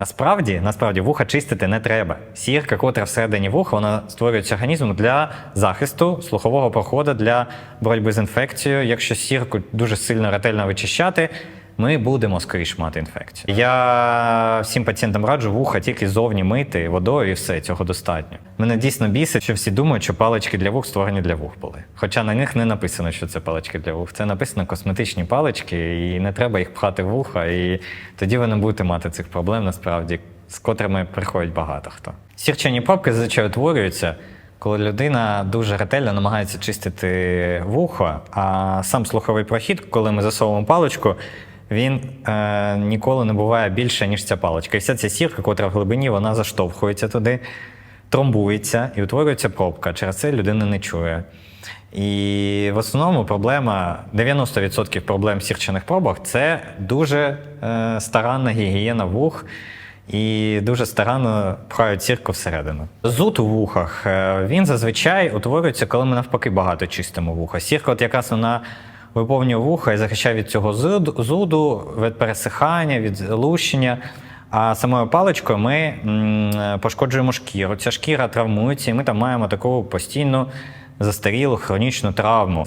Насправді, насправді вуха чистити не треба. Сірка, котра всередині вуха, вона створюється організмом для захисту слухового проходу, для боротьби з інфекцією. Якщо сірку дуже сильно ретельно вичищати, ми будемо скоріш мати інфекцію. Я всім пацієнтам раджу вуха тільки зовні мити водою і все, цього достатньо. Мене дійсно бісить, що всі думають, що палички для вух створені для вух були. Хоча на них не написано, що це палички для вух. Це написано косметичні палички, і не треба їх пхати вуха. І тоді ви не будете мати цих проблем насправді, з котрими приходить багато хто. Сірчані пробки зазвичай утворюються. Коли людина дуже ретельно намагається чистити вухо, а сам слуховий прохід, коли ми засовуємо паличку, він е, ніколи не буває більше, ніж ця паличка. І вся ця сірка, котра в глибині, вона заштовхується туди, тромбується і утворюється пробка. Через це людина не чує. І в основному проблема 90% проблем в сірчаних пробах це дуже е, старанна гігієна вух і дуже старанно пхають сірку всередину. Зуд у вухах е, він зазвичай утворюється, коли ми навпаки багато чистимо вуха. Сірка, от якраз вона виповнює вуха і захищає від цього зуду, від пересихання, від лущення. А самою паличкою ми пошкоджуємо шкіру. Ця шкіра травмується, і ми там маємо таку постійну застарілу хронічну травму.